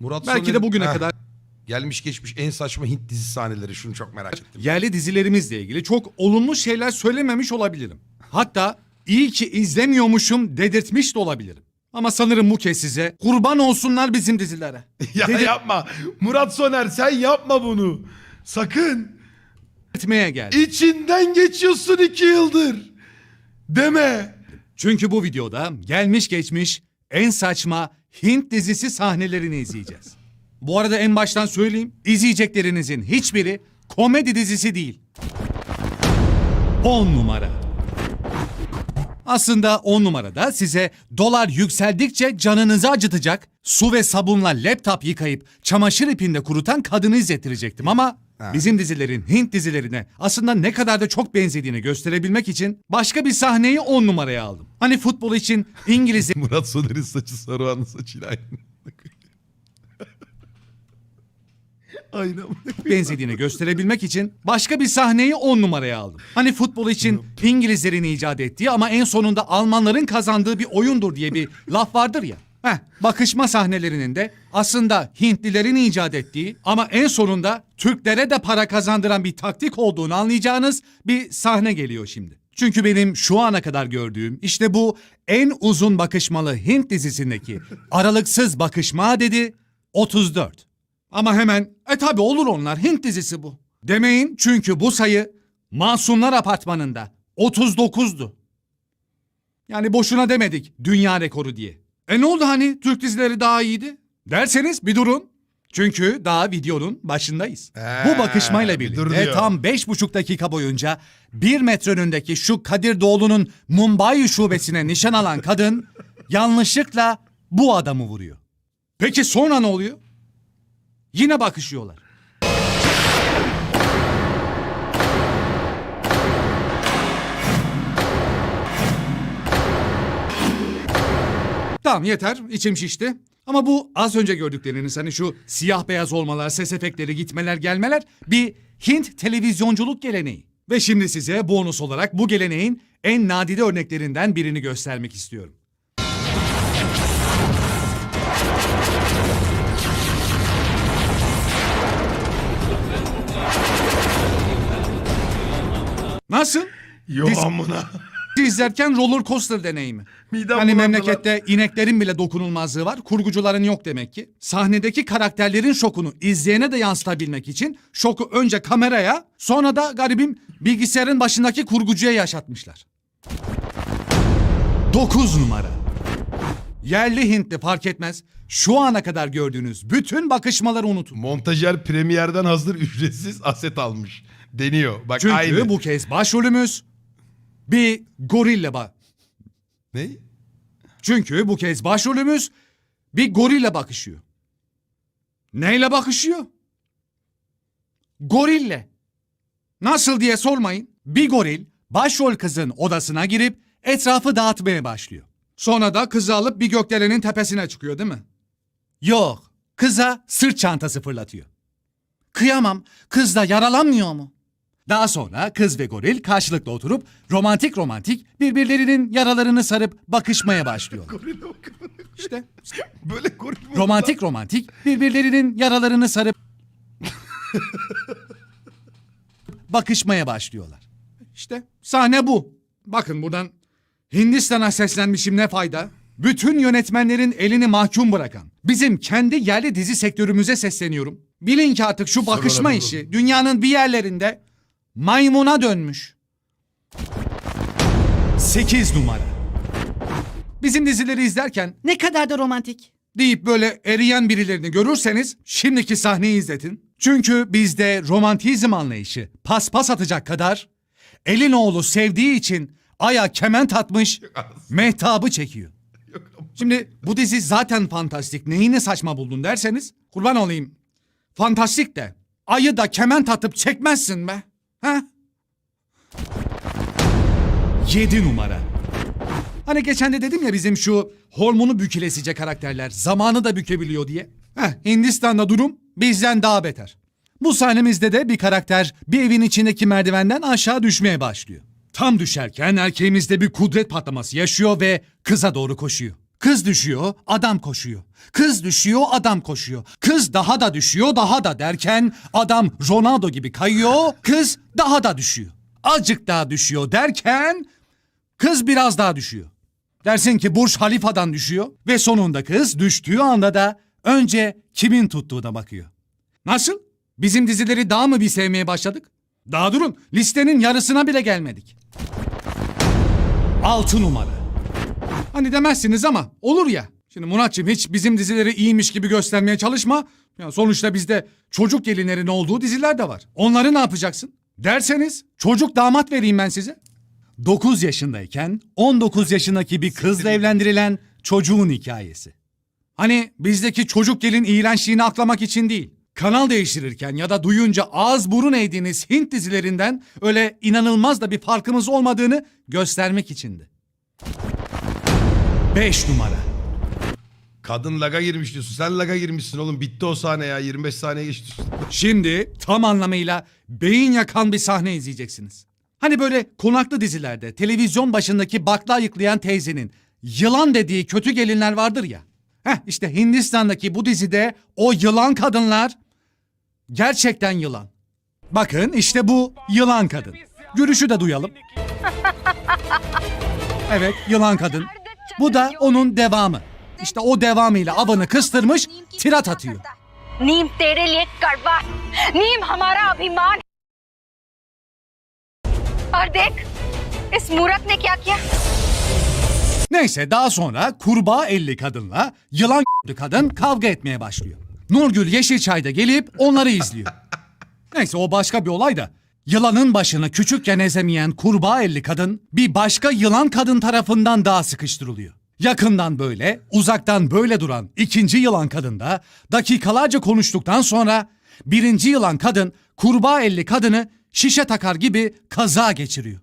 Murat Belki Soner- de bugüne Heh. kadar Gelmiş geçmiş en saçma Hint dizisi sahneleri şunu çok merak ettim. yerli dizilerimizle ilgili çok olumlu şeyler söylememiş olabilirim. Hatta iyi ki izlemiyormuşum dedirtmiş de olabilirim. Ama sanırım bu kez size kurban olsunlar bizim dizilere. ya Dedir- yapma. Murat Soner sen yapma bunu. Sakın. Dedirtmeye geldim. İçinden geçiyorsun iki yıldır. Deme. Çünkü bu videoda gelmiş geçmiş en saçma Hint dizisi sahnelerini izleyeceğiz. Bu arada en baştan söyleyeyim, izleyeceklerinizin hiçbiri komedi dizisi değil. 10 numara. Aslında 10 numarada size dolar yükseldikçe canınızı acıtacak, su ve sabunla laptop yıkayıp çamaşır ipinde kurutan kadını izlettirecektim ama bizim dizilerin Hint dizilerine aslında ne kadar da çok benzediğini gösterebilmek için başka bir sahneyi 10 numaraya aldım. Hani futbol için İngiliz Murat Soner'in saçı Saruhan'ın saçıyla aynı. Aynı. benzediğini gösterebilmek için başka bir sahneyi 10 numaraya aldım. Hani futbol için İngilizlerin icat ettiği ama en sonunda Almanların kazandığı bir oyundur diye bir laf vardır ya. Heh, bakışma sahnelerinin de aslında Hintlilerin icat ettiği ama en sonunda Türklere de para kazandıran bir taktik olduğunu anlayacağınız bir sahne geliyor şimdi. Çünkü benim şu ana kadar gördüğüm işte bu en uzun bakışmalı Hint dizisindeki aralıksız bakışma dedi 34. Ama hemen e tabi olur onlar Hint dizisi bu. Demeyin çünkü bu sayı Masumlar Apartmanı'nda 39'du. Yani boşuna demedik dünya rekoru diye. E ne oldu hani Türk dizileri daha iyiydi? Derseniz bir durun. Çünkü daha videonun başındayız. Ee, bu bakışmayla dur birlikte diyor. tam beş buçuk dakika boyunca bir metre önündeki şu Kadir Doğulu'nun Mumbai şubesine nişan alan kadın yanlışlıkla bu adamı vuruyor. Peki sonra ne oluyor? Yine bakışıyorlar. Tamam yeter içim şişti. Ama bu az önce gördükleriniz hani şu siyah beyaz olmalar, ses efektleri, gitmeler, gelmeler bir Hint televizyonculuk geleneği. Ve şimdi size bonus olarak bu geleneğin en nadide örneklerinden birini göstermek istiyorum. Nasıl? Dizi- amına. İzlerken roller coaster deneyimi. Midem hani bulandı memlekette ineklerin bile dokunulmazlığı var. Kurgucuların yok demek ki. Sahnedeki karakterlerin şokunu izleyene de yansıtabilmek için şoku önce kameraya sonra da garibim bilgisayarın başındaki kurgucuya yaşatmışlar. 9 numara. Yerli Hintli fark etmez. Şu ana kadar gördüğünüz bütün bakışmaları unutun. Montajer premierden hazır ücretsiz aset almış. Deniyor. Bak Çünkü aynı. bu kez başrolümüz bir gorilla ba. Ne? Çünkü bu kez başrolümüz bir gorille bakışıyor. Neyle bakışıyor? Gorille. Nasıl diye sormayın. Bir goril başrol kızın odasına girip etrafı dağıtmaya başlıyor. Sonra da kızı alıp bir gökdelenin tepesine çıkıyor değil mi? Yok. Kıza sırt çantası fırlatıyor. Kıyamam. Kız da yaralanmıyor mu? Daha sonra kız ve goril karşılıklı oturup romantik romantik birbirlerinin yaralarını sarıp bakışmaya başlıyorlar. Gorile bak. İşte Böyle goril mi? romantik romantik birbirlerinin yaralarını sarıp bakışmaya başlıyorlar. İşte sahne bu. Bakın buradan Hindistan'a seslenmişim ne fayda? Bütün yönetmenlerin elini mahkum bırakan bizim kendi yerli dizi sektörümüze sesleniyorum. Bilin ki artık şu bakışma işi dünyanın bir yerlerinde maymuna dönmüş. 8 numara. Bizim dizileri izlerken Ne kadar da romantik. deyip böyle eriyen birilerini görürseniz şimdiki sahneyi izletin. Çünkü bizde romantizm anlayışı paspas atacak kadar elin oğlu sevdiği için aya kement atmış mehtabı çekiyor. Şimdi bu dizi zaten fantastik neyini saçma buldun derseniz kurban olayım. Fantastik de ayı da kement atıp çekmezsin be. Ha? 7 numara. Hani geçen de dedim ya bizim şu hormonu bükülesice karakterler zamanı da bükebiliyor diye. Heh, Hindistan'da durum bizden daha beter. Bu sahnemizde de bir karakter bir evin içindeki merdivenden aşağı düşmeye başlıyor. Tam düşerken erkeğimizde bir kudret patlaması yaşıyor ve kıza doğru koşuyor. Kız düşüyor, adam koşuyor. Kız düşüyor, adam koşuyor. Kız daha da düşüyor, daha da derken adam Ronaldo gibi kayıyor, kız daha da düşüyor. Azıcık daha düşüyor derken kız biraz daha düşüyor. Dersin ki Burj Halifa'dan düşüyor ve sonunda kız düştüğü anda da önce kimin tuttuğuna bakıyor. Nasıl? Bizim dizileri daha mı bir sevmeye başladık? Daha durun, listenin yarısına bile gelmedik. 6 numara. Hani demezsiniz ama olur ya. Şimdi Muratçım hiç bizim dizileri iyiymiş gibi göstermeye çalışma. Ya sonuçta bizde çocuk gelinlerin olduğu diziler de var. Onları ne yapacaksın? Derseniz çocuk damat vereyim ben size. 9 yaşındayken 19 yaşındaki bir kızla evlendirilen çocuğun hikayesi. Hani bizdeki çocuk gelin iğrençliğini aklamak için değil. Kanal değiştirirken ya da duyunca ağız burun eğdiğiniz Hint dizilerinden öyle inanılmaz da bir farkımız olmadığını göstermek içindi. 5 numara. Kadın laga girmiş diyorsun. Sen laga girmişsin oğlum. Bitti o sahne ya. 25 saniye geçti. Şimdi tam anlamıyla beyin yakan bir sahne izleyeceksiniz. Hani böyle konaklı dizilerde televizyon başındaki bakla ayıklayan teyzenin yılan dediği kötü gelinler vardır ya. Heh işte Hindistan'daki bu dizide o yılan kadınlar gerçekten yılan. Bakın işte bu yılan kadın. Gülüşü de duyalım. Evet yılan kadın. Bu da onun devamı. İşte o devamıyla avını kıstırmış tirat atıyor. नीम तेरे लिए कड़वा नीम हमारा अभिमान और देख इस मूर्ख ने क्या किया Neyse daha sonra kurbağa elli kadınla yılan kadın kavga etmeye başlıyor. Nurgül Yeşilçay da gelip onları izliyor. Neyse o başka bir olay da. Yılanın başını küçükken ezemeyen kurbağa elli kadın bir başka yılan kadın tarafından daha sıkıştırılıyor. Yakından böyle, uzaktan böyle duran ikinci yılan kadın da dakikalarca konuştuktan sonra birinci yılan kadın kurbağa elli kadını şişe takar gibi kaza geçiriyor.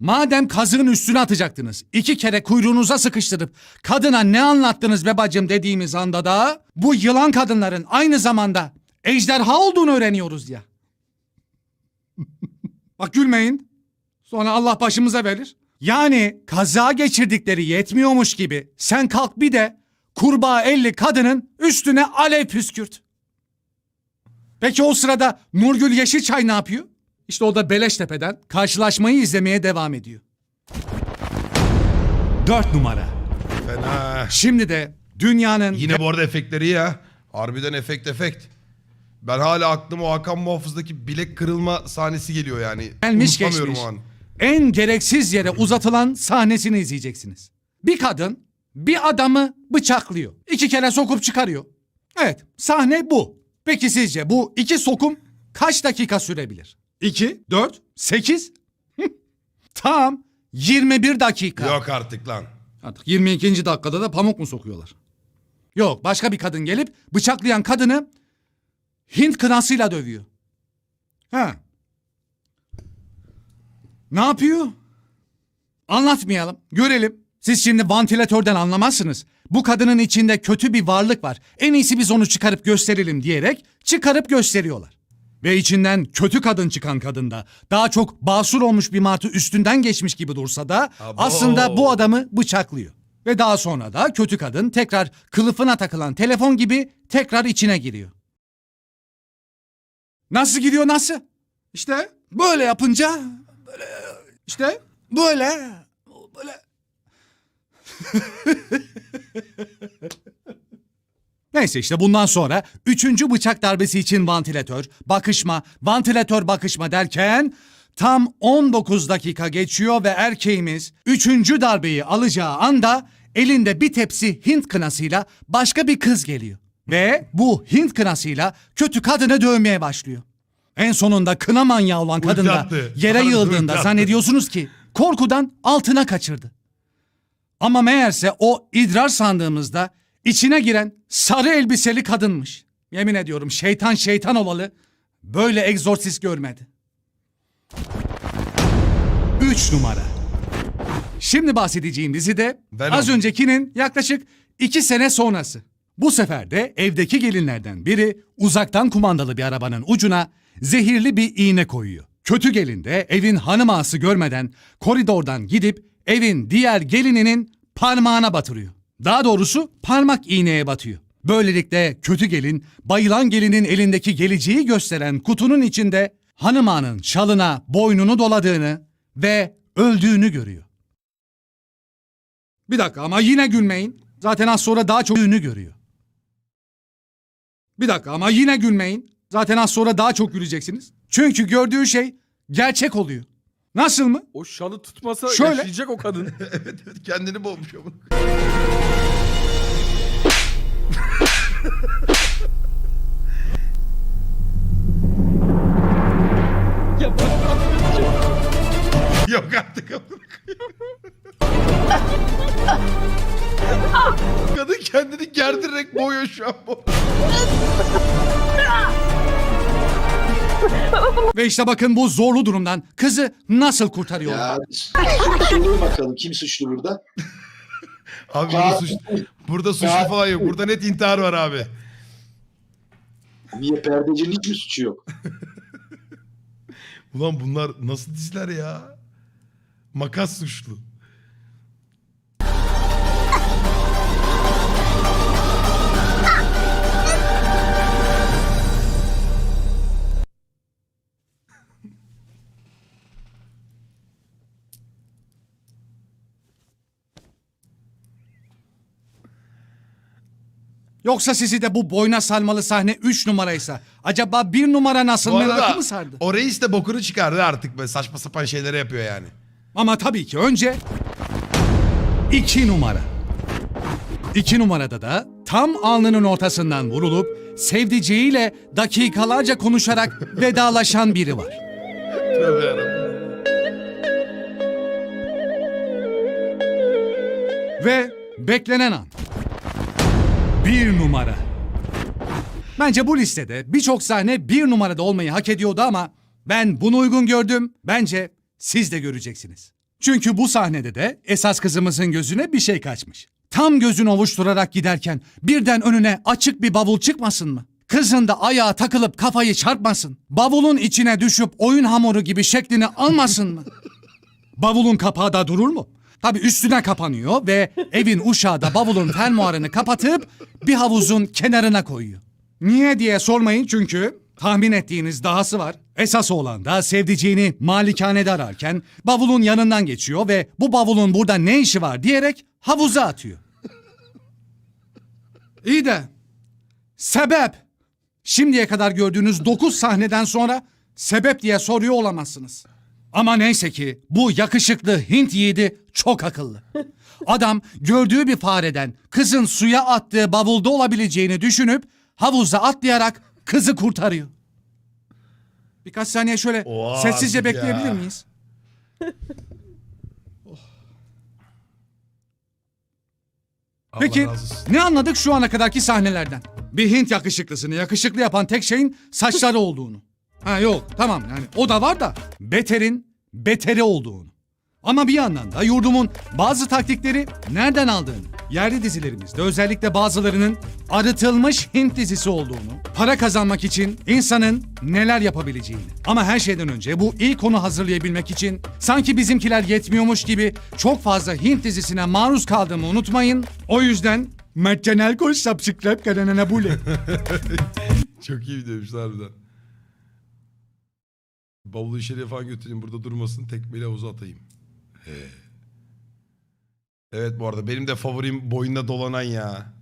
Madem kazığın üstüne atacaktınız, iki kere kuyruğunuza sıkıştırıp kadına ne anlattınız be bacım dediğimiz anda da bu yılan kadınların aynı zamanda ejderha olduğunu öğreniyoruz ya. Bak gülmeyin. Sonra Allah başımıza verir. Yani kaza geçirdikleri yetmiyormuş gibi sen kalk bir de kurbağa elli kadının üstüne alev püskürt. Peki o sırada Nurgül Yeşilçay ne yapıyor? İşte o da Beleştepe'den karşılaşmayı izlemeye devam ediyor. Dört numara. Fena. Şimdi de dünyanın Yine bu arada efektleri ya. Harbiden efekt efekt. Ben hala aklıma o Hakan Muhafız'daki bilek kırılma sahnesi geliyor yani. gelmiş Unutamıyorum geçmiş o an. en gereksiz yere uzatılan sahnesini izleyeceksiniz. Bir kadın bir adamı bıçaklıyor. İki kere sokup çıkarıyor. Evet sahne bu. Peki sizce bu iki sokum kaç dakika sürebilir? 2, 4, 8? Tam 21 dakika. Yok artık lan. Artık 22. dakikada da pamuk mu sokuyorlar? Yok başka bir kadın gelip bıçaklayan kadını Hint kınasıyla dövüyor. Ha. Ne yapıyor? Anlatmayalım. Görelim. Siz şimdi vantilatörden anlamazsınız. Bu kadının içinde kötü bir varlık var. En iyisi biz onu çıkarıp gösterelim diyerek çıkarıp gösteriyorlar. Ve içinden kötü kadın çıkan kadında daha çok basur olmuş bir martı üstünden geçmiş gibi dursa da Abo. aslında bu adamı bıçaklıyor. Ve daha sonra da kötü kadın tekrar kılıfına takılan telefon gibi tekrar içine giriyor. Nasıl giriyor nasıl? İşte böyle yapınca böyle işte böyle böyle Neyse işte bundan sonra üçüncü bıçak darbesi için vantilatör, bakışma, vantilatör bakışma derken tam 19 dakika geçiyor ve erkeğimiz üçüncü darbeyi alacağı anda elinde bir tepsi Hint kınasıyla başka bir kız geliyor. Ve bu Hint kınasıyla kötü kadını dövmeye başlıyor. En sonunda kına manyağı olan kadın da yere yığıldığında zannediyorsunuz ki korkudan altına kaçırdı. Ama meğerse o idrar sandığımızda içine giren sarı elbiseli kadınmış. Yemin ediyorum şeytan şeytan olalı böyle egzorsist görmedi. 3 numara. Şimdi bahsedeceğim dizi de az öncekinin yaklaşık 2 sene sonrası. Bu sefer de evdeki gelinlerden biri uzaktan kumandalı bir arabanın ucuna zehirli bir iğne koyuyor. Kötü gelin de evin hanım ağası görmeden koridordan gidip evin diğer gelininin parmağına batırıyor. Daha doğrusu parmak iğneye batıyor. Böylelikle kötü gelin bayılan gelinin elindeki geleceği gösteren kutunun içinde hanım ağanın şalına boynunu doladığını ve öldüğünü görüyor. Bir dakika ama yine gülmeyin. Zaten az sonra daha çok öldüğünü görüyor. Bir dakika ama yine gülmeyin. Zaten az sonra daha çok güleceksiniz. Çünkü gördüğü şey gerçek oluyor. Nasıl mı? O şalı tutmasa Şöyle. yaşayacak o kadın. evet evet kendini boğmuş ama. Yok artık. Kadın kendini gerdirerek boğuyor şu an. Ve işte bakın bu zorlu durumdan kızı nasıl kurtarıyorlar. Ya suçlu bakalım kim suçlu burada? Abi burada, suç, burada suçlu falan yok. Burada net intihar var abi. Niye perdecinin hiç mi suçu yok? Ulan bunlar nasıl diziler ya? Makas suçlu. Yoksa sizi de bu boyna salmalı sahne 3 numaraysa acaba bir numara nasıl Bu merakı arada mı sardı? o reis de bokunu çıkardı artık böyle saçma sapan şeyleri yapıyor yani. Ama tabii ki önce 2 numara. 2 numarada da tam alnının ortasından vurulup sevdiceğiyle dakikalarca konuşarak vedalaşan biri var. Tövbe yarabbim. Ve beklenen an. Bir numara. Bence bu listede birçok sahne bir numarada olmayı hak ediyordu ama ben bunu uygun gördüm. Bence siz de göreceksiniz. Çünkü bu sahnede de esas kızımızın gözüne bir şey kaçmış. Tam gözünü ovuşturarak giderken birden önüne açık bir bavul çıkmasın mı? Kızın da ayağa takılıp kafayı çarpmasın. Bavulun içine düşüp oyun hamuru gibi şeklini almasın mı? Bavulun kapağı da durur mu? Tabii üstüne kapanıyor ve evin uşağı da bavulun fermuarını kapatıp bir havuzun kenarına koyuyor. Niye diye sormayın çünkü tahmin ettiğiniz dahası var. Esas olan da sevdiceğini malikanede ararken bavulun yanından geçiyor ve bu bavulun burada ne işi var diyerek havuza atıyor. İyi de sebep şimdiye kadar gördüğünüz 9 sahneden sonra sebep diye soruyor olamazsınız. Ama neyse ki bu yakışıklı Hint yiğidi çok akıllı. Adam gördüğü bir fareden kızın suya attığı bavulda olabileceğini düşünüp havuza atlayarak kızı kurtarıyor. Birkaç saniye şöyle Oha sessizce artık bekleyebilir ya. miyiz? Allah Peki razı olsun. ne anladık şu ana kadarki sahnelerden? Bir Hint yakışıklısını yakışıklı yapan tek şeyin saçları olduğunu. Ha yok tamam yani o da var da beterin beteri olduğunu. Ama bir yandan da yurdumun bazı taktikleri nereden aldığını, yerli dizilerimizde özellikle bazılarının arıtılmış Hint dizisi olduğunu, para kazanmak için insanın neler yapabileceğini. Ama her şeyden önce bu ilk konu hazırlayabilmek için sanki bizimkiler yetmiyormuş gibi çok fazla Hint dizisine maruz kaldığımı unutmayın. O yüzden Mertcanel koş subscribe kanalına bule. Çok iyi videoymuş harbiden. Bavulu içeriye falan götüreyim burada durmasın tekmeyle havuza atayım. He. Evet bu arada benim de favorim boynuna dolanan ya.